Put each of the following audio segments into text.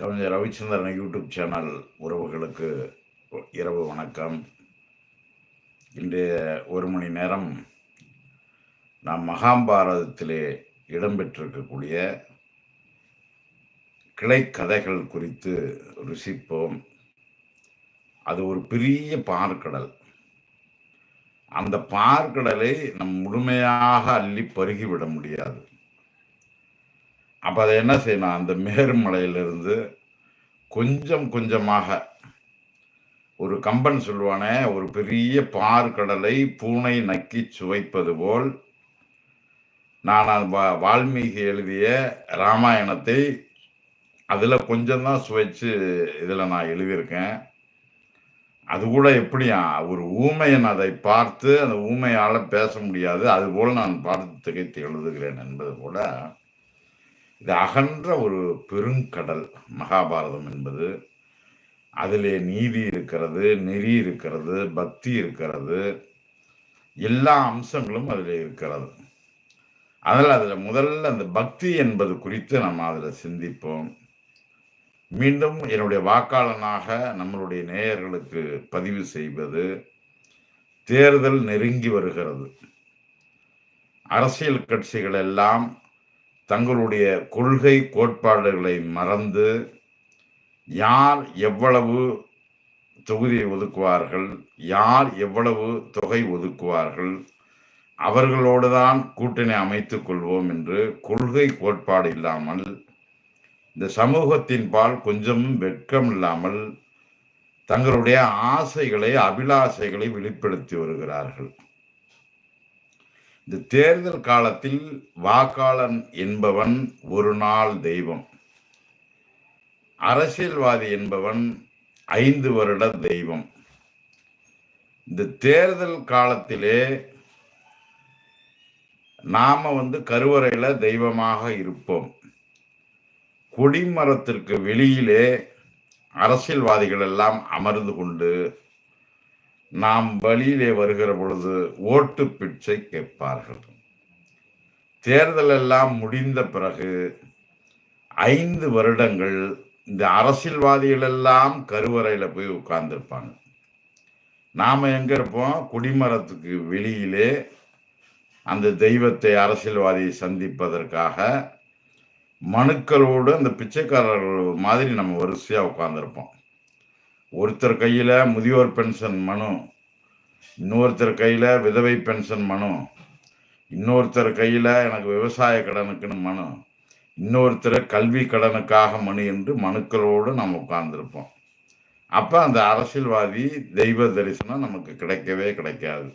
கவிஞர் Ravichandran YouTube channel உறவுகளுக்கு இரவு வணக்கம். இன்றைய ஒரு மணி நேரம் நாம் மகாபாரதத்திலே இடம்பெற்றிருக்கக்கூடிய கிளை கதைகள் குறித்து ருசிப்போம். அது ஒரு பெரிய பார்க்கடல் அந்த பார்க்கடலை நம் முழுமையாக அள்ளி பருகிவிட முடியாது. அப்போ அதை என்ன செய்யணும்? அந்த மேருமலையிலிருந்து கொஞ்சம் கொஞ்சமாக ஒரு கம்பன் சொல்லுவானே ஒரு பெரிய பார்க்கடலை பூனை நக்கி சுவைப்பது போல் நான் வா- வால்மீகி எழுதிய ராமாயணத்தை அதில் கொஞ்சம்தான் சுவைச்சு இதில் நான் எழுதியிருக்கேன். அது கூட எப்படியா? ஒரு ஊமையன் அதை பார்த்து அந்த ஊமையால் பேச முடியாது. அதுபோல் நான் பார்த்து திகைத்து எழுதுகிறேன் என்பது கூட இது அகன்ற ஒரு பெருங்கடல் மகாபாரதம் என்பது. அதிலே நீதி இருக்கிறது நெறி இருக்கிறது பக்தி இருக்கிறது. எல்லா அம்சங்களும் அதில் இருக்கிறது. அதில் அதில் முதல்ல அந்த பக்தி என்பது குறித்து நம்ம அதில் சிந்திப்போம். மீண்டும் என்னுடைய வாக்காளனாக நம்மளுடைய நேயர்களுக்கு பதிவு செய்வது தேர்தல் நெருங்கி வருகிறது. அரசியல் கட்சிகள் எல்லாம் தங்களுடைய கொள்கை கோட்பாடுகளை மறந்து யார் எவ்வளவு தொகுதியை ஒதுக்குவார்கள் யார் எவ்வளவு தொகை ஒதுக்குவார்கள் அவர்களோடு தான் கூட்டணி அமைத்துக் கொள்வோம் என்று கொள்கை கோட்பாடு இல்லாமல் இந்த சமூகத்தின் பால் கொஞ்சமும் வெட்கம் இல்லாமல் தங்களுடைய ஆசைகளை அபிலாசைகளை வெளிப்படுத்தி வருகிறார்கள். இந்த தேர்தல் காலத்தில் வாக்காளன் என்பவன் ஒரு நாள் தெய்வம். அரசியல்வாதி என்பவன் ஐந்து வருட தெய்வம். இந்த தேர்தல் காலத்திலே நாம வந்து கருவறையில தெய்வமாக இருப்போம். கொடிமரத்திற்கு வெளியிலே அரசியல்வாதிகள் எல்லாம் அமர்ந்து கொண்டு நாம் வழியிலே வருகிற பொழுது ஓட்டு பிச்சை கேட்பார்கள். தேர்தல் எல்லாம் முடிந்த பிறகு ஐந்து வருடங்கள் இந்த அரசியல்வாதிகள் எல்லாம் கருவறையில போய் உட்கார்ந்துருப்பாங்க. நாம எங்க இருப்போம்? குடிமரத்துக்கு வெளியிலே அந்த தெய்வத்தை அரசியல்வாதியை சந்திப்பதற்காக மனுக்களோடு அந்த பிச்சைக்காரர்கள் மாதிரி நம்ம வரிசையா உட்கார்ந்துருப்போம். ஒருத்தர் கையில் முதியோர் பென்ஷன் மனு இன்னொருத்தர் கையில் விதவை பென்ஷன் மனு இன்னொருத்தர் கையில் எனக்கு விவசாய கடனுக்குன்னு மனு இன்னொருத்தர் கல்வி கடனுக்காக மனு என்று மனுக்களோடு நம்ம உட்கார்ந்துருப்போம். அப்போ அந்த அரசியல்வாதி தெய்வ தரிசனம் நமக்கு கிடைக்கவே கிடைக்காது.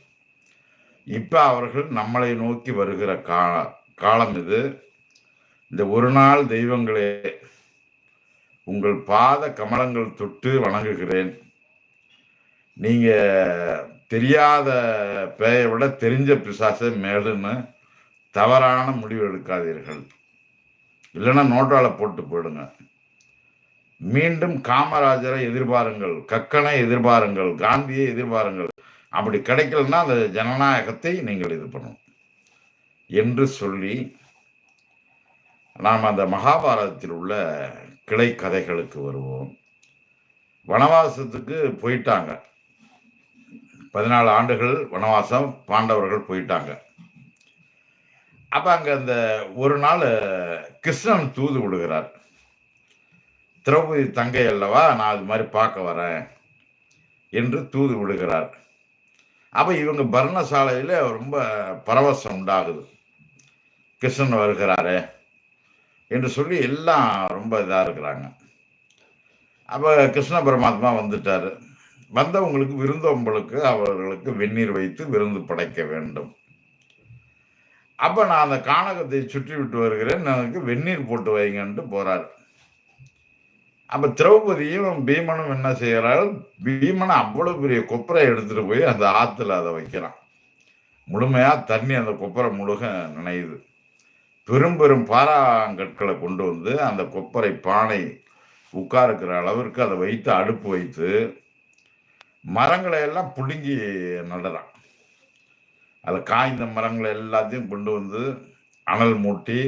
இப்போ அவர்கள் நம்மளை நோக்கி வருகிற கா காலம் இது. இந்த ஒரு நாள் தெய்வங்களே உங்கள் பாத கமலங்கள் தொட்டு வணங்குகிறேன். நீங்க தெரியாத பேயை விட தெரிஞ்ச பிசாசை மேலுன்னு தவறான முடிவு எடுக்காதீர்கள். இல்லைன்னா நோட்டால போட்டு போயிடுங்க. மீண்டும் காமராஜரை எதிர்பாருங்கள் கக்கனை எதிர்பாருங்கள் காந்தியை எதிர்பாருங்கள். அப்படி கிடைக்கலன்னா அந்த ஜனநாயகத்தை நீங்கள் இது பண்ணும் என்று சொல்லி நாம் அந்த மகாபாரதத்தில் உள்ள கிளை கதைகளுக்கு வருவோம். வனவாசத்துக்கு போயிட்டாங்க. பதினாலு ஆண்டுகள் வனவாசம் பாண்டவர்கள் போயிட்டாங்க. அப்ப அங்க அந்த ஒரு நாள் கிருஷ்ணன் தூது விடுகிறார். திரௌபதி தங்கை அல்லவா நான் அது மாதிரி பார்க்க வரேன் என்று தூது விடுகிறார். அப்ப இவங்க பர்ணசாலையில ரொம்ப பரவசம் உண்டாகுது. கிருஷ்ணன் வருகிறாரே. என்று சொல்லி எல்லாம் ரொம்ப இதாக இருக்கிறாங்க. அப்போ கிருஷ்ண பரமாத்மா வந்துட்டார். வந்தவங்களுக்கு விருந்தோம்பலுக்கு அவர்களுக்கு வெந்நீர் வைத்து விருந்து படைக்க வேண்டும். அப்போ நான் அந்த கானகத்தை சுற்றி விட்டு வருகிறேன். எனக்கு வெந்நீர் போட்டு வைங்கன்ட்டு போகிறார் அப்போ திரௌபதியும் பீமனும் என்ன செய்கிறாள் பீமனை அவ்வளோ பெரிய கொப்பரை எடுத்துகிட்டு போய் அந்த ஆற்றுல அதை வைக்கிறான். முழுமையாக தண்ணி அந்த கொப்பரை முழுக நினையுது. பெரும் பெரும் பாறாங்கற்களை கொண்டு வந்து அந்த கொப்பரை பானை உட்காருக்கிற அளவிற்கு அதை வைத்து அடுப்பு வைத்து மரங்களை எல்லாம் பிடுங்கி நடுறான். அதில் காய்ந்த மரங்களை எல்லாத்தையும் கொண்டு வந்து அனல் மூட்டி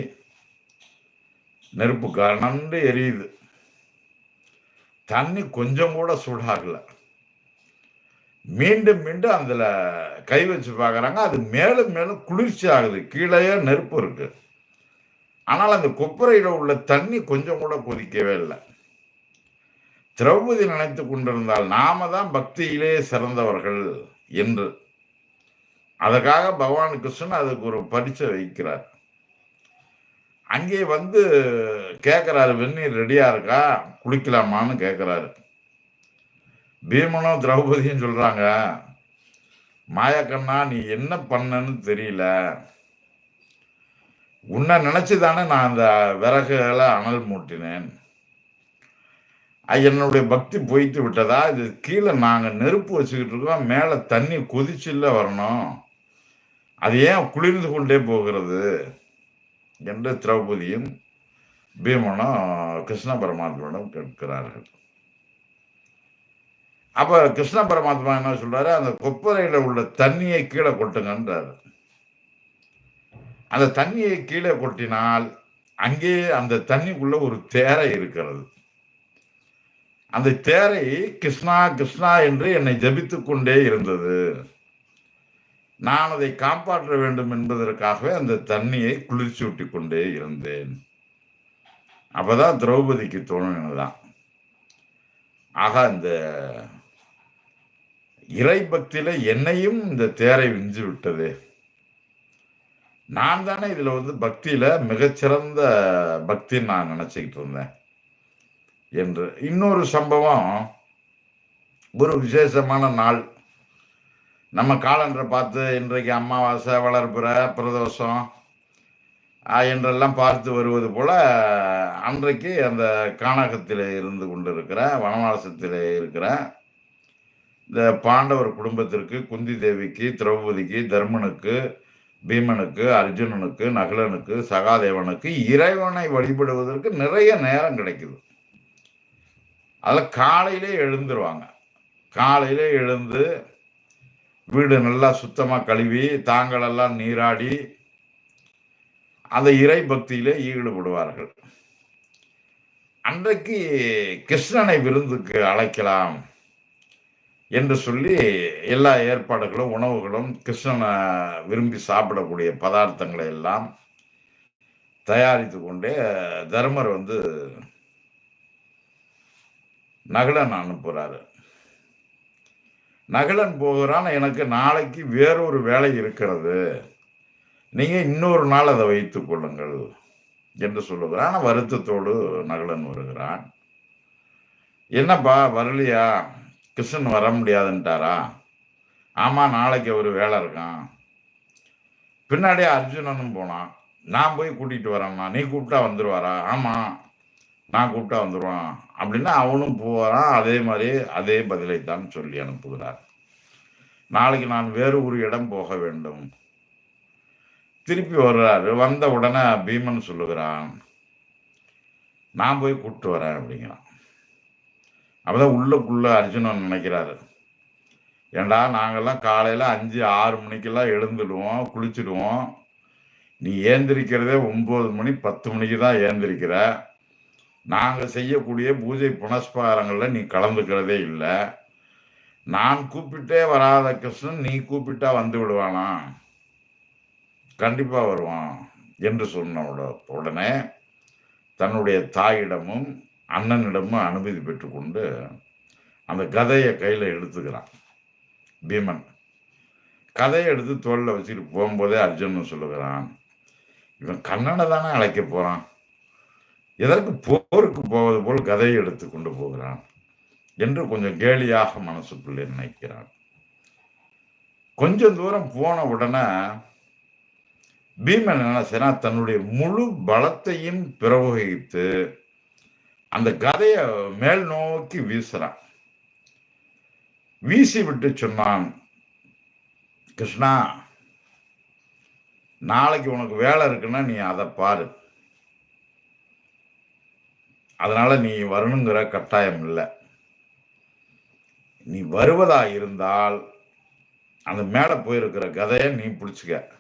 நெருப்பு கனண்டு எரியுது. தண்ணி கொஞ்சம் கூட சூடாகலை. மீண்டும் மீண்டும் அதில் கை வச்சு பார்க்குறாங்க. அது மேலும் மேலும் குளிர்ச்சி ஆகுது கீழேயே நெருப்பு இருக்குது ஆனால் அந்த கொப்பரையில் உள்ள தண்ணி கொஞ்சம் கூட கொதிக்கவே இல்லை. திரௌபதி நினைத்து கொண்டிருந்தால் நாம தான் பக்தியிலே சிறந்தவர்கள் என்று. அதற்காக பகவான் கிருஷ்ணன் அதுக்கு ஒரு பரிச்சை வைக்கிறார். அங்கே வந்து கேட்குறாரு வெந்நீர் ரெடியா இருக்கா? குளிக்கலாமான்னு கேட்குறாரு. பீமனும் திரௌபதியும் சொல்றாங்க மாயக்கண்ணா நீ என்ன பண்ணன்னு தெரியல. உன்னை நினைச்சு தானே நான் அந்த விறகுகளை அனல் மூட்டினேன். என்னுடைய பக்தி போயிட்டு விட்டதா? இது கீழே நாங்கள் நெருப்பு வச்சுக்கிட்டு இருக்கோம். மேலே தண்ணி கொதிச்சில்ல வரணும். அது ஏன் குளிர்ந்து கொண்டே போகிறது? என்று திரௌபதியும் பீமனும் கிருஷ்ண பரமாத்மாவிடம் கேட்கிறார்கள். அப்போ கிருஷ்ண பரமாத்மா என்ன சொல்கிறாரு அந்த கொப்பரையில் உள்ள தண்ணியை கீழே கொட்டுங்கன்றாரு. அந்த தண்ணியை கீழே கொட்டினால் அங்கே அந்த தண்ணிக்குள்ள ஒரு தேரை இருக்கிறது. அந்த தேரை கிருஷ்ணா கிருஷ்ணா என்று என்னை ஜபித்து கொண்டே இருந்தது. நான் அதை காப்பாற்ற வேண்டும் என்பதற்காகவே அந்த தண்ணியை குளிர்ச்சி ஊட்டி கொண்டே இருந்தேன். அப்பதான் திரௌபதிக்கு தோணுனதுதான் ஆக அந்த இறை பக்தியில என்னையும் இந்த தேரை விஞ்சு விட்டது. நான் தானே இதுல வந்து பக்தியில மிகச்சிறந்த பக்தின்னு நான் நினைச்சுக்கிட்டு இருந்தேன். என்று இன்னொரு சம்பவம் ஒரு விசேஷமான நாள். நம்ம காலண்டரை பார்த்து இன்றைக்கு அமாவாசை வளர்ப்புற பிரதோஷம் என்றெல்லாம் பார்த்து வருவது போல அன்றைக்கு அந்த காணகத்தில் இருந்து கொண்டிருக்கிற வனவாசத்தில் இருக்கிற இந்த பாண்டவர் குடும்பத்திற்கு குந்தி தேவிக்கு திரௌபதிக்கு தர்மனுக்கு பீமனுக்கு அர்ஜுனனுக்கு நகுலனுக்கு சகாதேவனுக்கு இறைவனை வழிபடுவதற்கு நிறைய நேரம் கிடைக்குது. அதில் காலையிலே எழுந்துருவாங்க. காலையிலே எழுந்து வீடு நல்லா சுத்தமாக கழுவி தாங்களெல்லாம் நீராடி அந்த இறை பக்தியிலே ஈடுபடுவார்கள். அன்றைக்கு கிருஷ்ணனை விருந்துக்கு அழைக்கலாம். என்று சொல்லி எல்லா ஏற்பாடுகளும் உணவுகளும் கிருஷ்ணனை விரும்பி சாப்பிடக்கூடிய பதார்த்தங்களை எல்லாம் தயாரித்து கொண்டே தர்மர் வந்து நகலன் அனுப்புகிறாரு நகலன் போகிறான் எனக்கு நாளைக்கு வேறொரு வேலை இருக்கிறது. நீங்கள் இன்னொரு நாள் அதை வைத்துக் கொள்ளுங்கள் என்று சொல்லுகிறான். வருத்தத்தோடு நகலன் வருகிறான். என்னப்பா வரலையா? கிருஷ்ணன் வர முடியாதுன்ட்டாரா? ஆமா நாளைக்கு ஒரு வேலை இருக்கான். பின்னாடியே அர்ஜுனனும் போனான். நான் போய் கூட்டிட்டு வரேன்னா நீ கூப்பிட்டா வந்துருவாரா? ஆமா நான் கூப்பிட்டா வந்துருவான். அப்படின்னா அவனும் போவாரான் அதே மாதிரி அதே பதிலைத்தான் சொல்லி அனுப்புகிறார். நாளைக்கு நான் வேறு ஒரு இடம் போக வேண்டும். திருப்பி வர்றாரு. வந்த உடனே பீமன் சொல்லுகிறான் நான் போய் கூப்பிட்டு வரேன் அப்படிங்கிறான். அப்பதான் உள்ளுக்குள்ள அர்ஜுனன் நினைக்கிறாரு. ஏண்டா நாங்கெல்லாம் காலையில அஞ்சு ஆறு மணிக்கெல்லாம் எழுந்துடுவோம் குளிச்சிடுவோம் நீ ஏந்திரிக்கிறதே ஒன்பது மணி பத்து மணிக்கு தான் ஏந்திரிக்கிற. நாங்கள் செய்யக்கூடிய பூஜை புனஸ்காரங்கள்ல நீ கலந்துக்கிறதே இல்லை. நான் கூப்பிட்டே வராத கிருஷ்ணன் நீ கூப்பிட்டா வந்து விடுவானா? கண்டிப்பாக வருவான் என்று சொன்ன உடனே தன்னுடைய தாயிடமும் அண்ணனிடமும் அனுமதி பெற்றுக்கொண்டு அந்த கதையை கையில் எடுத்துக்கிறான் பீமன். கதையை எடுத்து தோளில் வச்சுட்டு போகும்போதே அர்ஜுனன் சொல்லுகிறான் இவன் கண்ணனை தானே அழைக்க போகிறான் எதற்கு போருக்கு போவது போல் கதையை எடுத்து கொண்டு போகிறான்? என்று கொஞ்சம் கேலியாக மனசுக்குள்ளே நினைக்கிறான். கொஞ்சம் தூரம் போன உடனே பீமன் என்ன செய்யறான் தன்னுடைய முழு பலத்தையும் பிரவகித்து அந்த கதையை மேல் நோக்கி வீசுறான். வீசி விட்டு சொன்னான் கிருஷ்ணா நாளைக்கு உனக்கு வேலை இருக்குன்னா நீ அதை பாரு. அதனால நீ வரணுங்கிற கட்டாயம் இல்லை. நீ வருவதா இருந்தால் அந்த மேலே போயிருக்கிற கதையை நீ பிடிச்சிக்க.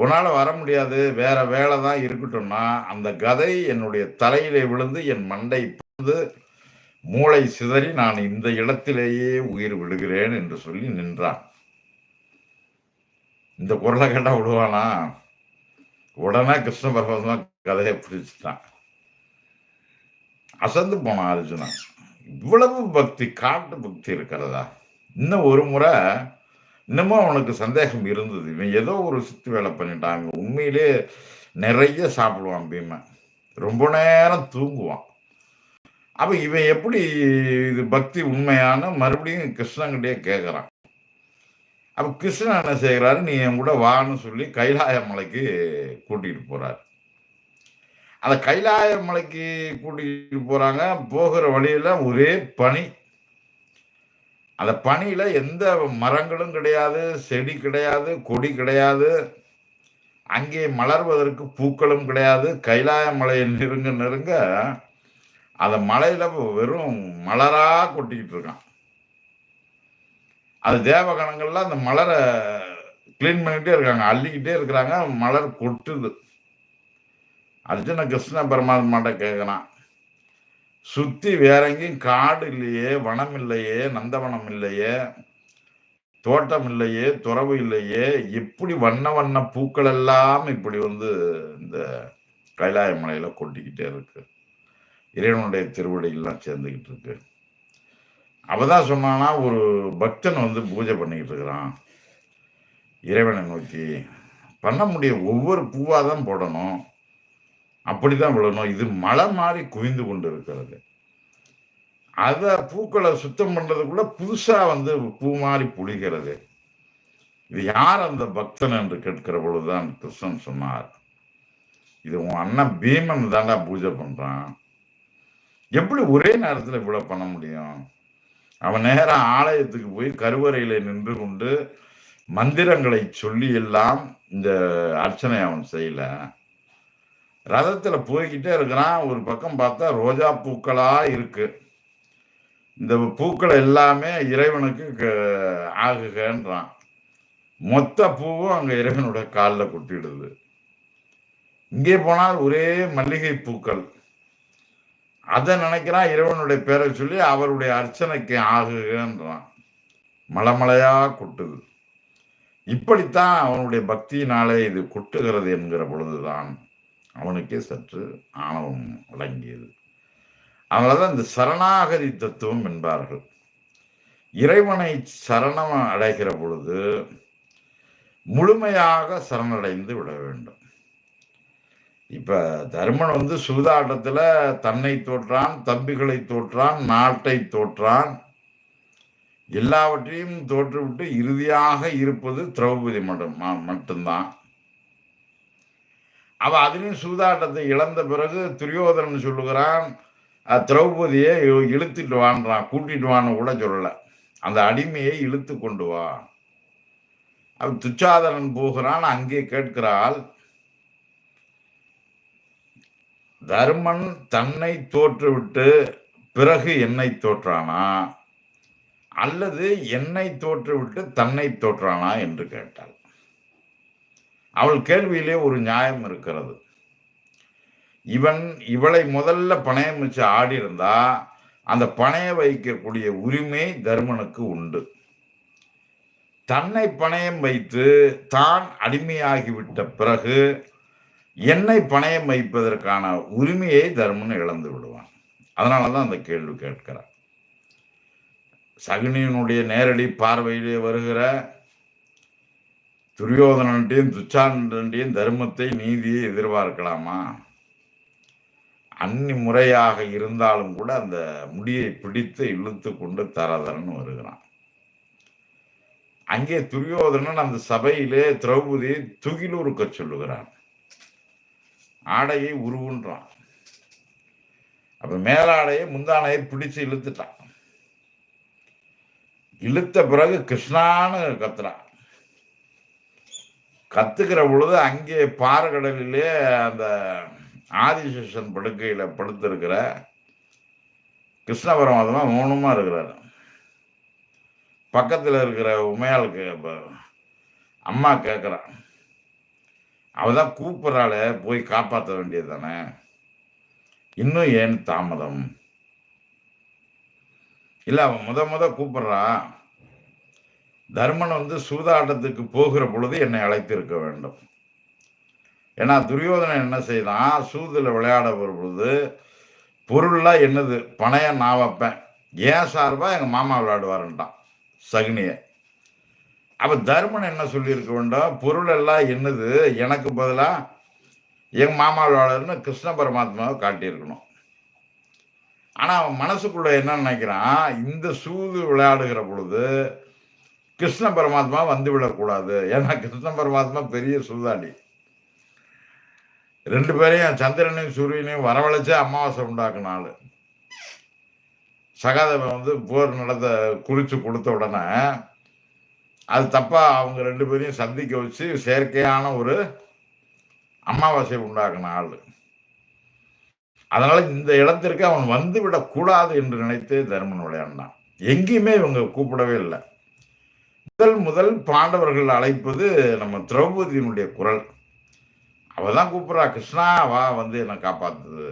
உன்னால் வர முடியாது. வேற வேலை தான் இருக்கட்டும்னா அந்த கதை என்னுடைய தலையிலே விழுந்து என் மண்டை பிறந்து மூளை சிதறி நான் இந்த இடத்திலேயே உயிர் விடுகிறேன் என்று சொல்லி நின்றான். இந்த குரலை கேட்டால் விடுவானா? உடனே கிருஷ்ண பரமாத்மா கதையை பிடிச்சிட்டான் அசந்து போனான் அர்ஜுனா இவ்வளவு பக்தி காட்டு பக்தி இருக்கிறதா? இன்னும் ஒரு முறை இன்னமும் அவனுக்கு சந்தேகம் இருந்தது. இவன் ஏதோ ஒரு சித்து வேலை பண்ணிட்டான். உண்மையிலே நிறைய சாப்பிடுவான் பீமன். ரொம்ப நேரம் தூங்குவான். அப்ப இவன் எப்படி இது பக்தி உண்மையான மறுபடியும் கிருஷ்ணங்கிட்டே கேட்குறான் அப்ப கிருஷ்ணன் என்ன செய்கிறாரு நீ என் கூட வான்னு சொல்லி கைலாய மலைக்கு கூட்டிட்டு போறாரு. அந்த கைலாய மலைக்கு கூட்டிட்டு போறாங்க. போகிற வழியில ஒரே பனி. அந்த பனியில் எந்த மரங்களும் கிடையாது செடி கிடையாது கொடி கிடையாது. அங்கே மலர்வதற்கு பூக்களும் கிடையாது. கைலாய மலையை நெருங்க நெருங்க அந்த மலையில வெறும் மலரா கொட்டிக்கிட்டு இருக்கான். அது தேவகணங்கள்ல அந்த மலரை க்ளீன் பண்ணிக்கிட்டே இருக்காங்க. அள்ளிக்கிட்டே இருக்கிறாங்க. மலர் கொட்டுது. அர்ஜுன கிருஷ்ண பரமாத்மாட்ட கேட்குறான் சுத்தி வேற எங்கேயும் காடு இல்லையே வனம் இல்லையே நந்தவனம் இல்லையே தோட்டம் இல்லையே துறவு இல்லையே எப்படி வண்ண வண்ண பூக்கள் எல்லாம் இப்படி வந்து இந்த கைலாய மலையில கொட்டிக்கிட்டே இருக்கு. இறைவனுடைய திருவடியெல்லாம் சேர்ந்துக்கிட்டு இருக்கு. அவதான் சொன்னானா ஒரு பக்தன் வந்து பூஜை பண்ணிக்கிட்டு இருக்கிறான். இறைவனை நோக்கி பண்ண முடியும். ஒவ்வொரு பூவாக தான் போடணும். அப்படிதான் விழணும். இது மலை மாதிரி குவிந்து கொண்டு இருக்கிறது அத பூக்களை சுத்தம் பண்றதுக்குள்ள புதுசா வந்து பூ மாதிரி புளிகிறது. இது யார் அந்த பக்தன் என்று கேட்கிற பொழுதுதான் கிருஷ்ணன் சொன்னார். இது உன் அண்ணன் பீமன் தாண்டா பூஜை பண்றான். எப்படி ஒரே நேரத்துல இவ்வளவு பண்ண முடியும்? அவன் நேரம் ஆலயத்துக்கு போய் கருவறையில நின்று கொண்டு மந்திரங்களை சொல்லி எல்லாம் இந்த அர்ச்சனை அவன் செய்யல. ரதத்துல போய்கிட்டே இருக்கிறான். ஒரு பக்கம் பார்த்தா ரோஜா பூக்களா இருக்கு. இந்த பூக்கள் எல்லாமே இறைவனுக்கு க- ஆகுகன்றான். மொத்த பூவும் அங்க இறைவனோட காலில் கொட்டிடுது. இங்கே போனால் ஒரே மல்லிகை பூக்கள். அதை நினைக்கிறான் இறைவனுடைய பேரை சொல்லி அவருடைய அர்ச்சனைக்கு ஆகுகன்றான். மலமலையா கொட்டுது. இப்படித்தான் அவனுடைய பக்தியினாலே இது கொட்டுகிறது என்கிற பொழுதுதான் அவனுக்கே சற்று ஆணவம் வழங்கியது அதனாலதான் இந்த சரணாகதி தத்துவம் என்பார்கள். இறைவனை சரணம் அடைகிற பொழுது முழுமையாக சரணடைந்து விட வேண்டும். இப்ப தர்மன் வந்து சூதாட்டத்துல தன்னை தோற்றான் தம்பிகளை தோற்றான் நாட்டை தோற்றான். எல்லாவற்றையும் தோற்றுவிட்டு இறுதியாக இருப்பது திரௌபதி மட்டும் மட்டும்தான். அவ அதிலும் சூதாட்டத்தை இழந்த பிறகு துரியோதனன் சொல்லுகிறான் திரௌபதியை இழுத்துட்டு வான்றான் கூட்டிட்டு வான்னு கூட சொல்லல. அந்த அடிமையை இழுத்து கொண்டு வா. அவன் துச்சாதனன் போகிறான் அங்கே கேட்கிறாள் தர்மன் தன்னை தோற்றுவிட்டு பிறகு என்னை தோற்றானா? அல்லது என்னை தோற்றுவிட்டு தன்னை தோற்றானா? என்று கேட்டாள். அவள் கேள்வியிலே ஒரு நியாயம் இருக்கிறது. இவன் இவளை முதல்ல பணயம் வச்சு ஆடி இருந்தா அந்த பணைய வைக்கக்கூடிய உரிமை தர்மனுக்கு உண்டு. தன்னை பணயம் வைத்து தான் அடிமையாகிவிட்ட பிறகு என்னை பணயம் வைப்பதற்கான உரிமையை தர்மன் இழந்து விடுவான். அதனாலதான் அந்த கேள்வி கேட்கிறான் சகுனியினுடைய நேரடி பார்வையிலே வருகிற துரியோதனன்டையும் துச்சாண்டன்டையும் தர்மத்தை நீதியை எதிர்பார்க்கலாமா? அன்னி முறையாக இருந்தாலும் கூட அந்த முடியை பிடித்து இழுத்து கொண்டு தரதரன்னு வருகிறான். அங்கே துரியோதனன் அந்த சபையிலே திரௌபதியை துகிலுருக்க சொல்லுகிறான். ஆடையை உருவுன்றான். அப்ப மேலாடையை முந்தானையை பிடிச்சு இழுத்துட்டான். இழுத்த பிறகு கிருஷ்ணான்னு கத்துறான். கத்துக்கிற பொழுது அங்கே பாறகடலிலே அந்த ஆதிசேஷன் படுக்கையில படுத்திருக்கிற கிருஷ்ண பரமாத்மா மௌனமா இருக்கிறாரு. பக்கத்துல இருக்கிற உமையாளுக்கு அம்மா கேட்குறான் அவதான் கூப்பிட்றாளே போய் காப்பாற்ற வேண்டியது தானே இன்னும் ஏன் தாமதம்? இல்லை அவன் முத முத கூப்பிட்றான் தர்மன் வந்து சூதாட்டத்துக்கு போகிற பொழுது என்னை அழைத்திருக்க வேண்டும். ஏன்னா துரியோதனன் என்ன செய்தான்? சூதில் விளையாட வரும் பொழுது பொருள்லாம் என்னது? பணையம் நான் வைப்பேன். ஏன் சார்பா எங்கள் மாமா விளையாடுவாருன்ட்டான் சகுனியை. அப்போ தர்மன் என்ன சொல்லியிருக்க வேண்டும்? பொருள் எல்லாம் என்னது? எனக்கு பதிலாக எங்கள் மாமா விளையாடுன்னு கிருஷ்ண பரமாத்மாவை காட்டியிருக்கணும். ஆனால் அவன் மனசுக்குள்ள என்ன நினைக்கிறான்? இந்த சூது விளையாடுகிற பொழுது கிருஷ்ண பரமாத்மா வந்துவிடக்கூடாது ஏன்னா கிருஷ்ண பரமாத்மா பெரிய சூதாடி ரெண்டு பேரையும் சந்திரனையும் சூரியனையும் வரவழைச்சே அமாவாசை உண்டாக்குன ஆள். சகாதேவன் வந்து போர் நடத்த குறித்து கொடுத்த உடனே அது தப்பாக அவங்க ரெண்டு பேரையும் சந்திக்க வச்சு செயற்கையான ஒரு அமாவாசை உண்டாக்குன ஆள். அதனால இந்த இடத்திற்கு அவன் வந்து விடக்கூடாது என்று நினைத்து தர்மன் விளையாண்டான் எங்கேயுமே இவங்க கூப்பிடவே இல்லை. முதல் முதல் பாண்டவர்கள் அழைப்பது நம்ம திரௌபதியினுடைய குரல். அவ தான் கூப்பிடுறா கிருஷ்ணா வா வந்து என்னை காப்பாத்துது.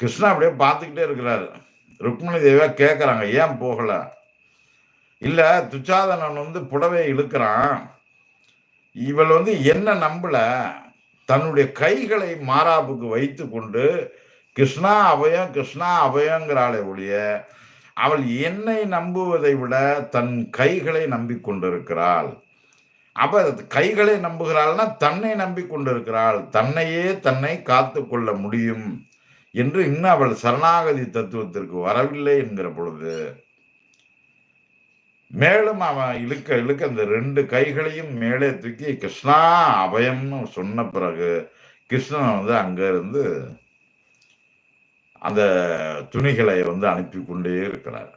கிருஷ்ணா அப்படியே பார்த்துக்கிட்டே இருக்கிறாரு. ருக்மிணி தேவியா கேட்குறாங்க ஏன் போகலை? இல்லை துச்சாதனன் வந்து புடவை இழுக்கிறான். இவள் வந்து என்ன நம்பல? தன்னுடைய கைகளை மாறாப்புக்கு வைத்து கொண்டு கிருஷ்ணா அபயம் கிருஷ்ணா அபயங்கிறாளே ஒழிய அவள் என்னை நம்புவதை விட தன் கைகளை நம்பிக்கொண்டிருக்கிறாள். அப்ப கைகளை நம்புகிறாள்னா தன்னை நம்பிக்கொண்டிருக்கிறாள். தன்னையே தன்னை காத்து கொள்ள முடியும் என்று இன்னும் அவள் சரணாகதி தத்துவத்திற்கு வரவில்லை என்கிற பொழுது மேலும் அவன் இழுக்க இழுக்க அந்த ரெண்டு கைகளையும் மேலே தூக்கி கிருஷ்ணா அபயம்னு சொன்ன பிறகு கிருஷ்ணன் வந்து அங்க இருந்து அந்த துணிகளை வந்து அனுப்பி கொண்டே இருக்கிறார்.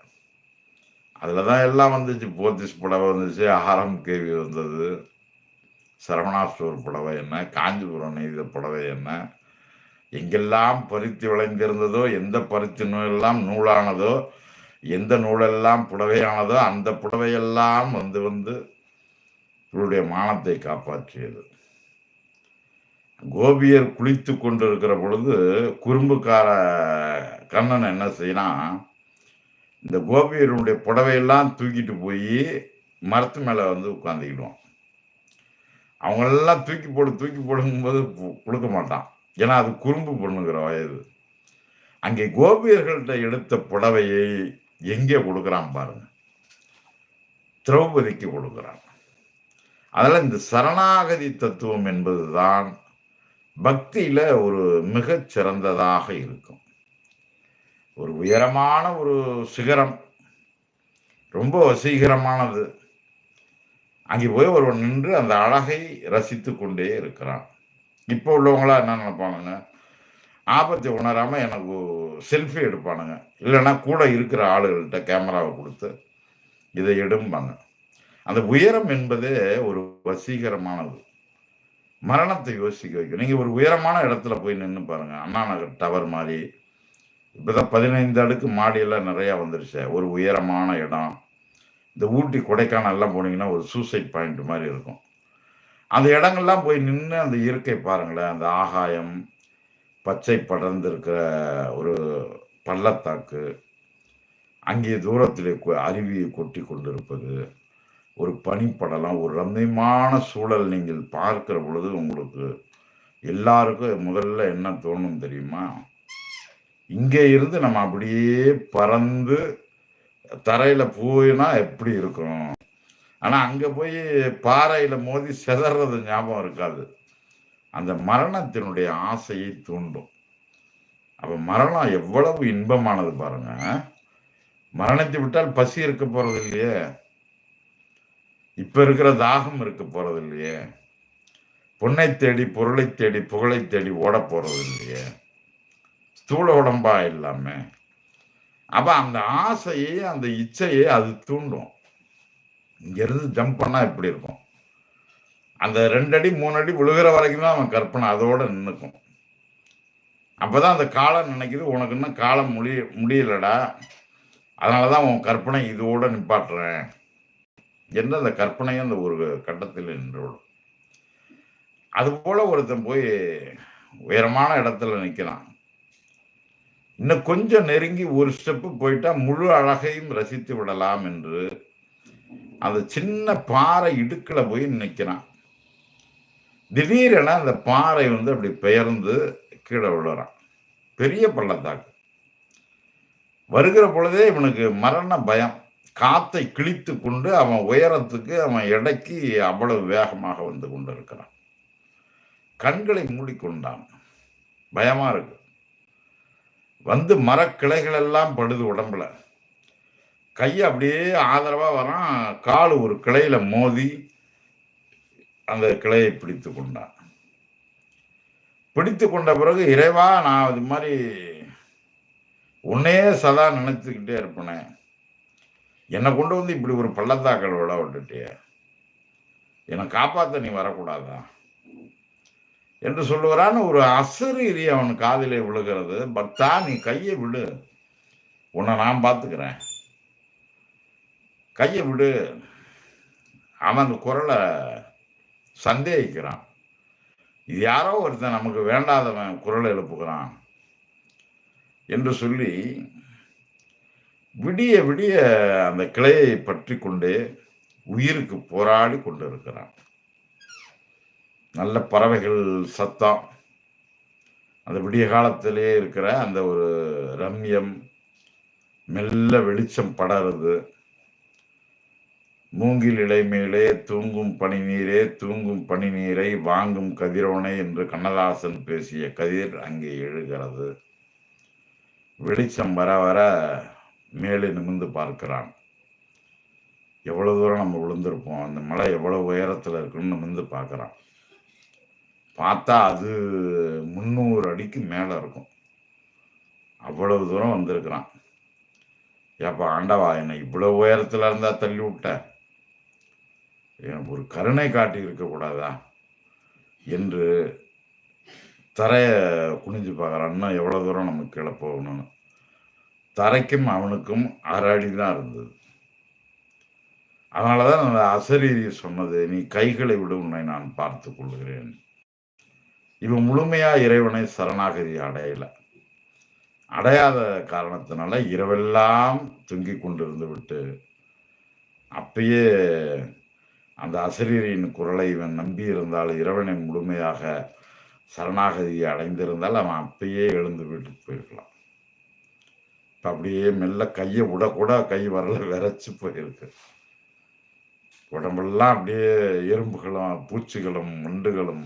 அதில் தான் எல்லாம் வந்துச்சு. போத்திஸ் புடவை வந்துச்சு ஆரம் கேவி வந்தது. சரவணா ஸ்டோர் புடவை என்ன காஞ்சிபுரம் நெய்த புடவை என்ன எங்கெல்லாம் பருத்தி விளைந்திருந்ததோ எந்த பருத்தி நூலெல்லாம் நூலானதோ எந்த நூலெல்லாம் புடவையானதோ அந்த புடவையெல்லாம் வந்து வந்து இவருடைய மானத்தை காப்பாற்றியது. கோபியர் குளித்து கொண்டிருக்கிற பொழுது குறும்புக்கார கண்ணன் என்ன செய்யலாம் இந்த கோபியருடைய புடவையெல்லாம் தூக்கிட்டு போய் மரத்து மேலே வந்து உட்காந்துக்கிடுவான் அவங்களெல்லாம் தூக்கி போடு தூக்கி போடுங்கும்போது கொடுக்க மாட்டான். ஏன்னா அது குறும்பு பொண்ணுங்கிற வயது. அங்கே கோபியர்கள்ட்ட எடுத்த புடவையை எங்கே கொடுக்குறான் பாருங்க. திரௌபதிக்கு கொடுக்குறான். அதில் இந்த சரணாகதி தத்துவம் என்பதுதான் பக்தியில ஒரு மிகச் சிறந்ததாக இருக்கும். ஒரு உயரமான ஒரு சிகரம் ரொம்ப வசீகரமானது. அங்கே போய் ஒருவன் நின்று அந்த அழகை ரசித்து கொண்டே இருக்கிறான். இப்போ உள்ளவங்களா என்ன நினைப்பானுங்க? ஆபத்தை உணராம எனக்கு செல்ஃபி எடுப்பானுங்க. இல்லைன்னா கூட இருக்கிற ஆளுகள்கிட்ட கேமராவை கொடுத்து இதை எடும்பாங்க. அந்த உயரம் என்பதே ஒரு வசீகரமானது. மரணத்தை யோசிக்க வைக்கும் நீங்க ஒரு உயரமான இடத்துல போய் நின்று பாருங்க. அண்ணா நகர் டவர் மாதிரி. இப்பதான் பதினைந்து அடுக்கு மாடியெல்லாம் நிறைய வந்துருச்சு. ஒரு உயரமான இடம். இந்த ஊட்டி கொடைக்கானல் எல்லாம் போனீங்கன்னா ஒரு சூசைட் பாயிண்ட் மாதிரி இருக்கும். அந்த இடங்கள்லாம் போய் நின்று அந்த இயற்கை பாருங்களேன். அந்த ஆகாயம் பச்சை படர்ந்து இருக்கிற ஒரு பள்ளத்தாக்கு அங்கே தூரத்திலே அருவியை கொட்டி கொண்டிருப்பது. ஒரு பனிப்படலம் ஒரு ரம்மியமான சூழல் நீங்கள் பார்க்கிற பொழுது உங்களுக்கு எல்லாருக்கும் முதல்ல என்ன தோணும் தெரியுமா? இங்கே இருந்து நம்ம அப்படியே பறந்து தரையில் போயினா எப்படி இருக்கும்? ஆனால் அங்கே போய் பாறையில் மோதி செதறது ஞாபகம் இருக்காது. அந்த மரணத்தினுடைய ஆசையை தூண்டும். அப்போ மரணம் எவ்வளவு இன்பமானது பாருங்க. மரணத்தை விட்டால் பசி இருக்க போகிறது இல்லையே. இப்ப இருக்கிற தாகம் இருக்க போறது இல்லையே. பொண்ணை தேடி பொருளை தேடி புகழை தேடி ஓட போறது இல்லையே. ஸ்தூல உடம்பா இல்லாம. அப்ப அந்த ஆசையை அந்த இச்சையை அது தூண்டும். இங்கேருந்து ஜம்ப் பண்ணா இப்படி இருக்கும். அந்த ரெண்டு அடி மூணு அடி விழுகிற வரைக்கும் தான் அவன் கற்பனை அதோட அப்போ அப்பதான் அந்த காலம் நினைக்குது உனக்கு இன்னும் காலம் முடிய முடியலடா. அதனாலதான் உன் கற்பனை இதோட நிப்பாட்டுறேன். என்று அந்த கற்பனையும் அந்த ஒரு கட்டத்தில் நின்றுவிடும். அதுபோல ஒருத்தன் போய் உயரமான இடத்துல நிற்கிறான். இன்னும் கொஞ்சம் நெருங்கி ஒரு ஸ்டெப்பு போயிட்டா முழு அழகையும் ரசித்து விடலாம் என்று அந்த சின்ன பாறை இடுக்கில் போய் நிற்கிறான். திடீரென அந்த பாறை வந்து அப்படி பெயர்ந்து கீழே விழுறான். பெரிய பள்ளத்தாக்கு. வருகிற பொழுதே இவனுக்கு மரண பயம். காத்தை கிழித்து கொண்டு அவன் உயரத்துக்கு அவன் எடைக்கு அவ்வளவு வேகமாக வந்து கொண்டிருக்கிறான். கண்களை மூடிக்கொண்டான். பயமா இருக்கு. வந்து மரக்கிளைகள் எல்லாம் படுது உடம்புல. கை அப்படியே ஆதரவா வரான். கால் ஒரு கிளையில மோதி அந்த கிளையை பிடித்து கொண்டான். பிடித்து கொண்ட பிறகு இறைவா நான் இது மாதிரி உன்னையே சதா நினைச்சுக்கிட்டே இருப்பேனே. என்னை கொண்டு வந்து இப்படி ஒரு பள்ளத்தாக்கள் விட விட்டுட்டிய. என்னை காப்பாற்ற நீ வரக்கூடாதா? என்று சொல்லுகிறான்னு ஒரு அசரீரி அவன் காதிலே விழுகிறது. பக்தா நீ கையை விடு. உன்னை நான் பார்த்துக்கிறேன். கையை விடு. அவன் அந்த குரலை சந்தேகிக்கிறான். இது யாரோ ஒருத்தன் நமக்கு வேண்டாதவன் குரலை எழுப்புகிறான். என்று சொல்லி விடிய விடிய அந்த கிளையை பற்றி கொண்டு உயிருக்கு போராடி கொண்டிருக்கிறான். நல்ல பறவைகள் சத்தம். அந்த விடிய காலத்திலே இருக்கிற அந்த ஒரு ரம்யம் மெல்ல வெளிச்சம் படருது. மூங்கில் இலை தூங்கும் பனிநீரே தூங்கும் பனி நீரை வாங்கும் கதிரோனை என்று கண்ணதாசன் பேசிய கதிர் அங்கே எழுகிறது. வெளிச்சம் வர வர மேலே நிமிர்ந்து பார்க்கிறான். எவ்வளோ தூரம் நம்ம விழுந்திருப்போம் அந்த மலை எவ்வளோ உயரத்தில் இருக்குன்னு நிமிர்ந்து பார்க்குறான். பார்த்தா அது முந்நூறு அடிக்கு மேலே இருக்கும். அவ்வளவு தூரம் வந்திருக்கிறான். ஏப்பா ஆண்டவா என்னை இவ்வளோ உயரத்தில் இருந்தால் தள்ளி விட்ட? எனக்கு ஒரு கருணை காட்டி இருக்கக்கூடாதா என்று தரைய குனிஞ்சு பார்க்குறான்னா இன்னும் தூரம் நம்ம கீழே போகணும்னு. தரைக்கும் அவனுக்கும் அரை தான் இருந்தது. அதனாலதான் அந்த அசரீரி சொன்னது நீ கைகளை விட உன்னை நான் பார்த்துக் கொள்கிறேன். இவன் முழுமையா இறைவனை சரணாகதி அடையல. அடையாத காரணத்தினால இரவெல்லாம் தூங்கிக் கொண்டிருந்து விட்டு அப்பயே அந்த அசரீரியின் குரலை இவன் நம்பி இருந்தால் இறைவனை முழுமையாக சரணாகதியை அடைந்திருந்தால் அவன் அப்பயே எழுந்து வீட்டுக்கு போயிருக்கலாம். அப்படியே மெல்ல கையை விடக்கூட கை வரல விரைச்சி போயிருக்கு. உடம்பெல்லாம் அப்படியே எறும்புகளும் பூச்சிகளும் முண்டுகளும்.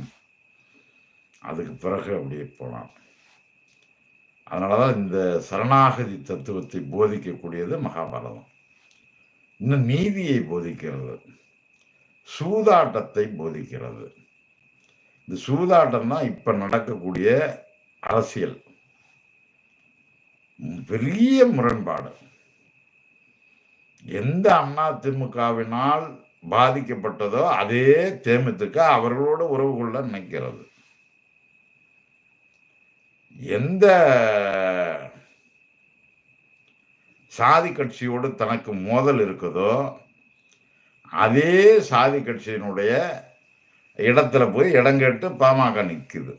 அதுக்கு பிறகு அப்படியே போலாம் அதனாலதான் இந்த சரணாகதி தத்துவத்தை போதிக்கக்கூடியது மகாபாரதம். இன்னும் நீதியை போதிக்கிறது. சூதாட்டத்தை போதிக்கிறது. இந்த சூதாட்டம் தான் இப்ப நடக்கக்கூடிய அரசியல். பெரிய முரண்பாடு. எந்த அண்ணா திமுகவினால் பாதிக்கப்பட்டதோ அதே தேமுதிக அவர்களோட உறவு கொள்ள நினைக்கிறது. எந்த சாதி கட்சியோடு தனக்கு மோதல் இருக்குதோ அதே சாதி கட்சியினுடைய இடத்துல போய் இடம் கேட்டு பாமக நிற்குது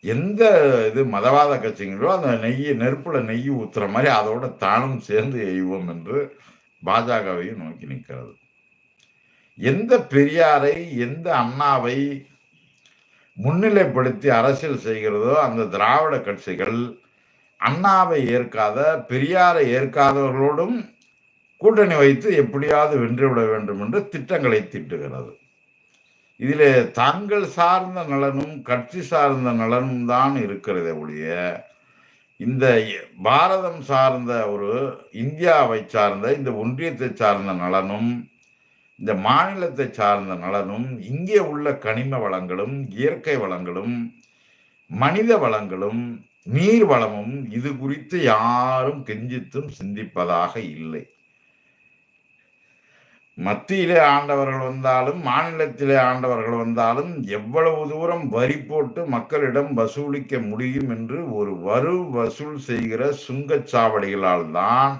எந்த இது மதவாத கட்சிங்களோ அந்த நெய் நெருப்புல நெய் ஊத்துற மாதிரி அதோட தானும் சேர்ந்து எய்வோம் என்று பாஜகவையும் நோக்கி நிற்கிறது. எந்த பெரியாரை எந்த அண்ணாவை முன்னிலைப்படுத்தி அரசியல் செய்கிறதோ அந்த திராவிட கட்சிகள் அண்ணாவை ஏற்காத பெரியாரை ஏற்காதவர்களோடும் கூட்டணி வைத்து எப்படியாவது வென்றுவிட வேண்டும் என்று திட்டங்களை தீட்டுகிறது. இதில் தாங்கள் சார்ந்த நலனும் கட்சி சார்ந்த நலனும் தான் இருக்கிறதே ஒழிய இந்த பாரதம் சார்ந்த ஒரு இந்தியாவை சார்ந்த இந்த ஒன்றியத்தை சார்ந்த நலனும் இந்த மாநிலத்தை சார்ந்த நலனும் இங்கே உள்ள கனிம வளங்களும் இயற்கை வளங்களும் மனித வளங்களும் நீர் வளமும் இது குறித்து யாரும் கெஞ்சித்தும் சிந்திப்பதாக இல்லை. மத்தியிலே ஆண்டவர்கள் வந்தாலும் மாநிலத்திலே ஆண்டவர்கள் வந்தாலும் எவ்வளவு தூரம் வரி போட்டு மக்களிடம் வசூலிக்க முடியும் என்று ஒரு வரு வசூல் செய்கிற சுங்கச்சாவடிகளால் தான்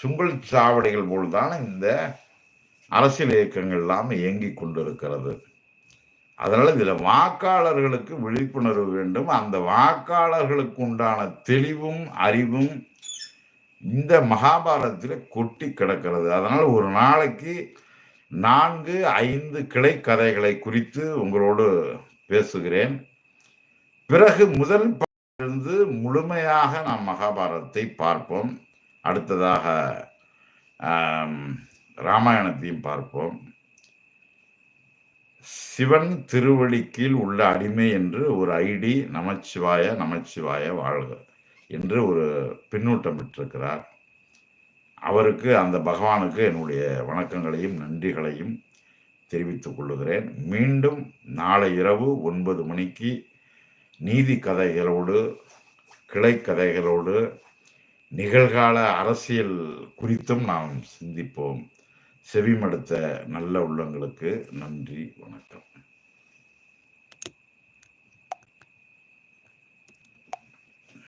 சுங்கல் சாவடிகள் போல்தான் இந்த அரசியல் இயக்கங்கள் எல்லாம் இயங்கிக் கொண்டிருக்கிறது. அதனால் இதில் வாக்காளர்களுக்கு விழிப்புணர்வு வேண்டும். அந்த வாக்காளர்களுக்கு உண்டான தெளிவும் அறிவும் இந்த மகாபாரதத்தில் கொட்டி கிடக்கிறது. அதனால் ஒரு நாளைக்கு நான்கு ஐந்து கிளை கதைகளை குறித்து உங்களோடு பேசுகிறேன். பிறகு முதல் இருந்து முழுமையாக நாம் மகாபாரதத்தை பார்ப்போம். அடுத்ததாக ராமாயணத்தையும் பார்ப்போம். சிவன் திருவடிக்கீழ் உள்ள அடிமை என்று ஒரு ஐடி நமச்சிவாய நமச்சிவாய வாழ்க. என்று ஒரு பின்னூட்டம் பெற்றிருக்கிறார். அவருக்கு அந்த பகவானுக்கு என்னுடைய வணக்கங்களையும் நன்றிகளையும் தெரிவித்துக் கொள்ளுகிறேன். மீண்டும் நாளை இரவு ஒன்பது மணிக்கு நீதி கதைகளோடு கிளை கதைகளோடு நிகழ்கால அரசியல் குறித்தும் நாம் சிந்திப்போம். செவிமடுத்த நல்ல உள்ளங்களுக்கு நன்றி வணக்கம்.